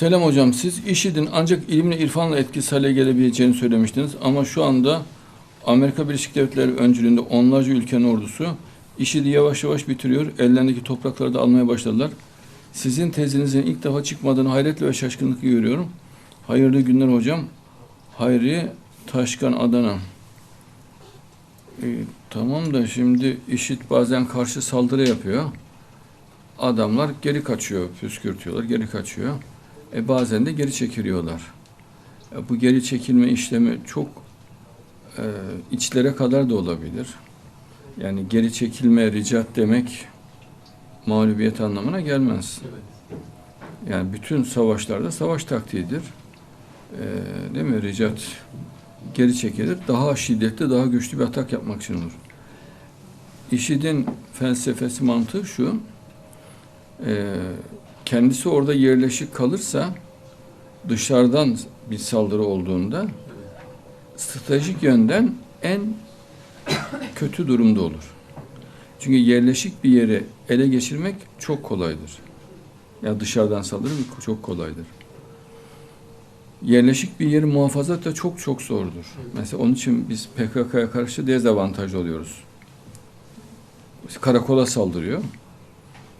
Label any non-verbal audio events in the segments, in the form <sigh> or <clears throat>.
Selam hocam. Siz IŞİD'in ancak ilimle irfanla etkisiz hale gelebileceğini söylemiştiniz. Ama şu anda Amerika Birleşik Devletleri öncülüğünde onlarca ülkenin ordusu IŞİD'i yavaş yavaş bitiriyor. Ellerindeki toprakları da almaya başladılar. Sizin tezinizin ilk defa çıkmadığını hayretle ve şaşkınlıkla görüyorum. Hayırlı günler hocam. Hayri Taşkan Adana. Ee, tamam da şimdi IŞİD bazen karşı saldırı yapıyor. Adamlar geri kaçıyor, püskürtüyorlar, geri kaçıyor. E bazen de geri çekiliyorlar. E, bu geri çekilme işlemi çok e, içlere kadar da olabilir. Yani geri çekilme, ricat demek mağlubiyet anlamına gelmez. Yani bütün savaşlarda savaş taktiğidir. E, değil mi? Ricat geri çekilir. Daha şiddetli, daha güçlü bir atak yapmak için olur. IŞİD'in felsefesi mantığı şu. E, kendisi orada yerleşik kalırsa dışarıdan bir saldırı olduğunda stratejik yönden en kötü durumda olur. Çünkü yerleşik bir yeri ele geçirmek çok kolaydır. Ya dışarıdan saldırı çok kolaydır. Yerleşik bir yeri muhafaza da çok çok zordur. Mesela onun için biz PKK'ya karşı dezavantaj oluyoruz. Karakola saldırıyor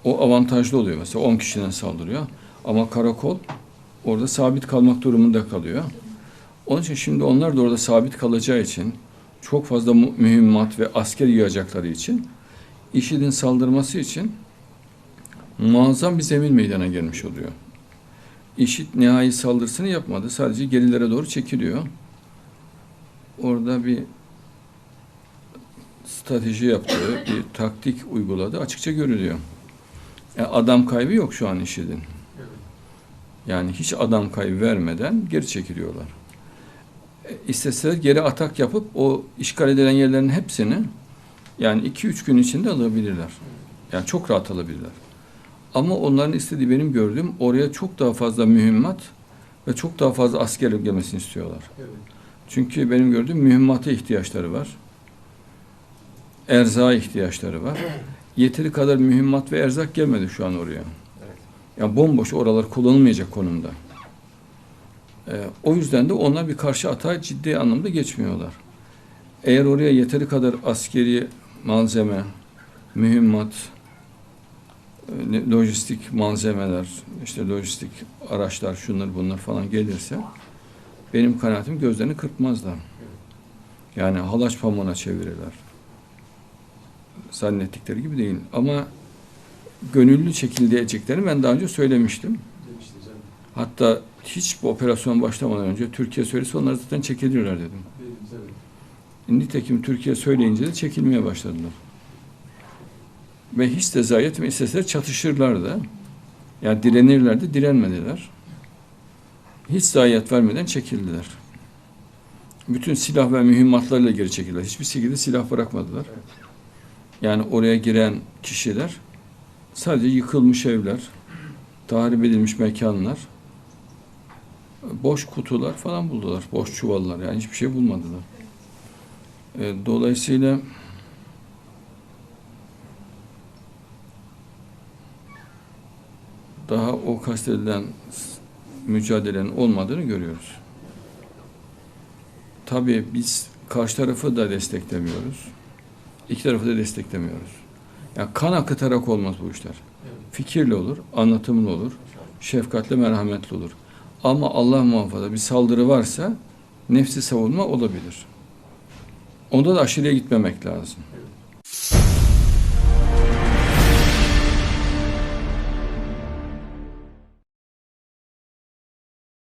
o avantajlı oluyor. Mesela 10 kişiden saldırıyor. Ama karakol orada sabit kalmak durumunda kalıyor. Onun için şimdi onlar da orada sabit kalacağı için çok fazla mühimmat ve asker yığacakları için IŞİD'in saldırması için muazzam bir zemin meydana gelmiş oluyor. IŞİD nihai saldırısını yapmadı. Sadece gerilere doğru çekiliyor. Orada bir strateji yaptığı, bir taktik uyguladı. Açıkça görülüyor. E, adam kaybı yok şu an IŞİD'in. Yani hiç adam kaybı vermeden geri çekiliyorlar. E, isteseler geri atak yapıp o işgal edilen yerlerin hepsini yani 2-3 gün içinde alabilirler. Yani çok rahat alabilirler. Ama onların istediği benim gördüğüm oraya çok daha fazla mühimmat ve çok daha fazla asker gelmesini istiyorlar. Çünkü benim gördüğüm mühimmata ihtiyaçları var. Erzağa ihtiyaçları var. <clears throat> Yeteri kadar mühimmat ve erzak gelmedi şu an oraya. Yani bomboş oralar kullanılmayacak konumda. Ee, o yüzden de onlar bir karşı atağa ciddi anlamda geçmiyorlar. Eğer oraya yeteri kadar askeri malzeme, mühimmat, e, lojistik malzemeler, işte lojistik araçlar, şunlar bunlar falan gelirse benim kanaatim gözlerini kırpmazlar. Yani halaç pamuğuna çevirirler. Zannettikleri gibi değil. Ama gönüllü çekildiğeceklerini ben daha önce söylemiştim. Hatta hiç bu operasyon başlamadan önce Türkiye söylese onlar zaten çekilirler dedim. Evet. Nitekim Türkiye söyleyince de çekilmeye başladılar. Ve hiç de zayi etme isteseler çatışırlardı. Yani direnirlerdi, direnmediler. Hiç zayiat vermeden çekildiler. Bütün silah ve mühimmatlarıyla geri çekildiler. Hiçbir şekilde silah bırakmadılar. Evet. Yani oraya giren kişiler sadece yıkılmış evler, tahrip edilmiş mekanlar, boş kutular falan buldular. Boş çuvallar yani hiçbir şey bulmadılar. E, dolayısıyla daha o kastedilen mücadelenin olmadığını görüyoruz. Tabii biz karşı tarafı da desteklemiyoruz. İki tarafı da desteklemiyoruz. Yani kan akıtarak olmaz bu işler. Evet. Fikirli olur, anlatımlı olur, şefkatle, merhametli olur. Ama Allah muhafaza bir saldırı varsa nefsi savunma olabilir. Onda da aşırıya gitmemek lazım.